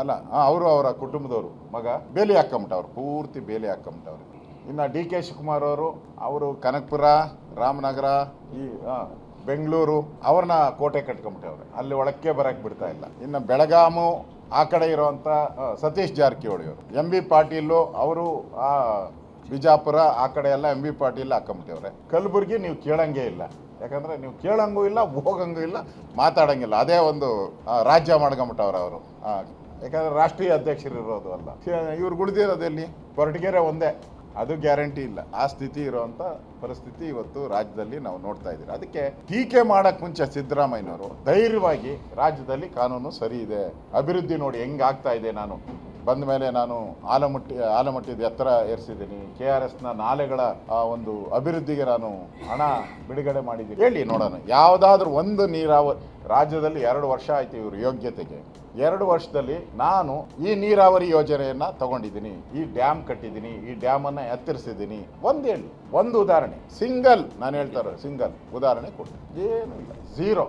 ಅಲ್ಲ ಅವರು ಅವರ ಕುಟುಂಬದವರು, ಮಗ ಬೇಲಿ ಹಾಕೊಂಬಿಟ್ಟವ್ರು, ಪೂರ್ತಿ ಬೇಲಿ ಹಾಕೊಂಬಿಟ್ಟವ್ರು. ಇನ್ನು ಡಿ ಕೆ ಶಿವಕುಮಾರ್ ಅವರು ಅವರು ಕನಕಪುರ, ರಾಮನಗರ, ಈ ಬೆಂಗಳೂರು, ಅವ್ರನ್ನ ಕೋಟೆ ಕಟ್ಕೊಂಬಿಟ್ಟವ್ರೆ. ಅಲ್ಲಿ ಒಳಕ್ಕೆ ಬರಕ್ಕೆ ಬಿಡ್ತಾ ಇಲ್ಲ. ಇನ್ನು ಬೆಳಗಾಮು, ಆ ಕಡೆ ಇರುವಂಥ ಸತೀಶ್ ಜಾರಕಿಹೊಳಿ ಅವರು. ಎಂ ಬಿ ಪಾಟೀಲು ಅವರು, ಆ, ಬಿಜಾಪುರ, ಆ ಕಡೆ ಎಲ್ಲ ಎಂ ಬಿ ಪಾಟೀಲ್ ಹಾಕೊಂಬಿಟ್ಟವ್ರೆ. ಕಲಬುರ್ಗಿ ನೀವು ಕೇಳಂಗೇ ಇಲ್ಲ. ಯಾಕಂದ್ರೆ ನೀವು ಕೇಳಂಗೂ ಇಲ್ಲ, ಹೋಗಂಗೂ ಇಲ್ಲ, ಮಾತಾಡಂಗಿಲ್ಲ. ಅದೇ ಒಂದು ರಾಜ್ಯ ಮಾಡ್ಕೊಂಬಿಟ್ಟವ್ರೆ ಅವರು. ಯಾಕಂದ್ರೆ ರಾಷ್ಟ್ರೀಯ ಅಧ್ಯಕ್ಷರು ಇರೋದು ಅಲ್ಲ ಇವ್ರು ಉಳಿದಿರೋದು ಎಲ್ಲಿ? ಒಂದೇ. ಅದು ಗ್ಯಾರಂಟಿ ಇಲ್ಲ. ಆ ಸ್ಥಿತಿ ಇರುವಂತ ಪರಿಸ್ಥಿತಿ ಇವತ್ತು ರಾಜ್ಯದಲ್ಲಿ ನಾವು ನೋಡ್ತಾ ಇದ್ದೀವಿ. ಅದಕ್ಕೆ ಟೀಕೆ ಮಾಡಕ್ ಮುಂಚೆ ಸಿದ್ದರಾಮಯ್ಯನವರು ಧೈರ್ಯವಾಗಿ ರಾಜ್ಯದಲ್ಲಿ ಕಾನೂನು ಸರಿ ಇದೆ. ಅಭಿವೃದ್ಧಿ ನೋಡಿ ಹೆಂಗ್ ಆಗ್ತಾ ಇದೆ ನಾನು. ಬಂದ ಮೇಲೆ ನಾನು ಆಲಮಟ್ಟಿ, ಆಲಮಟ್ಟಿದ ಎತ್ತರ ಏರಿಸಿದ್ದೀನಿ. ಕೆ ಆರ್ ಎಸ್ನ ನಾಲೆಗಳ ಆ ಒಂದು ಅಭಿವೃದ್ಧಿಗೆ ನಾನು ಹಣ ಬಿಡುಗಡೆ ಮಾಡಿದ್ದೀನಿ. ಹೇಳಿ ನೋಡೋಣ. ಯಾವುದಾದ್ರೂ ಒಂದು ನೀರಾವರಿ ರಾಜ್ಯದಲ್ಲಿ ಎರಡು ವರ್ಷ ಆಯ್ತು ಇವರು ಯೋಗ್ಯತೆಗೆ. ಎರಡು ವರ್ಷದಲ್ಲಿ ನಾನು ಈ ನೀರಾವರಿ ಯೋಜನೆಯನ್ನು ತಗೊಂಡಿದ್ದೀನಿ. ಈ ಡ್ಯಾಮ್ ಕಟ್ಟಿದ್ದೀನಿ. ಈ ಡ್ಯಾಮನ್ನು ಎತ್ತರಿಸಿದ್ದೀನಿ. ಒಂದು ಹೇಳಿ. ಒಂದು ಉದಾಹರಣೆ. ಸಿಂಗಲ್ ನಾನು ಹೇಳ್ತಾರೆ ಸಿಂಗಲ್. ಉದಾಹರಣೆ ಕೊಟ್ಟು ಏನೂ ಇಲ್ಲ. ಝೀರೋ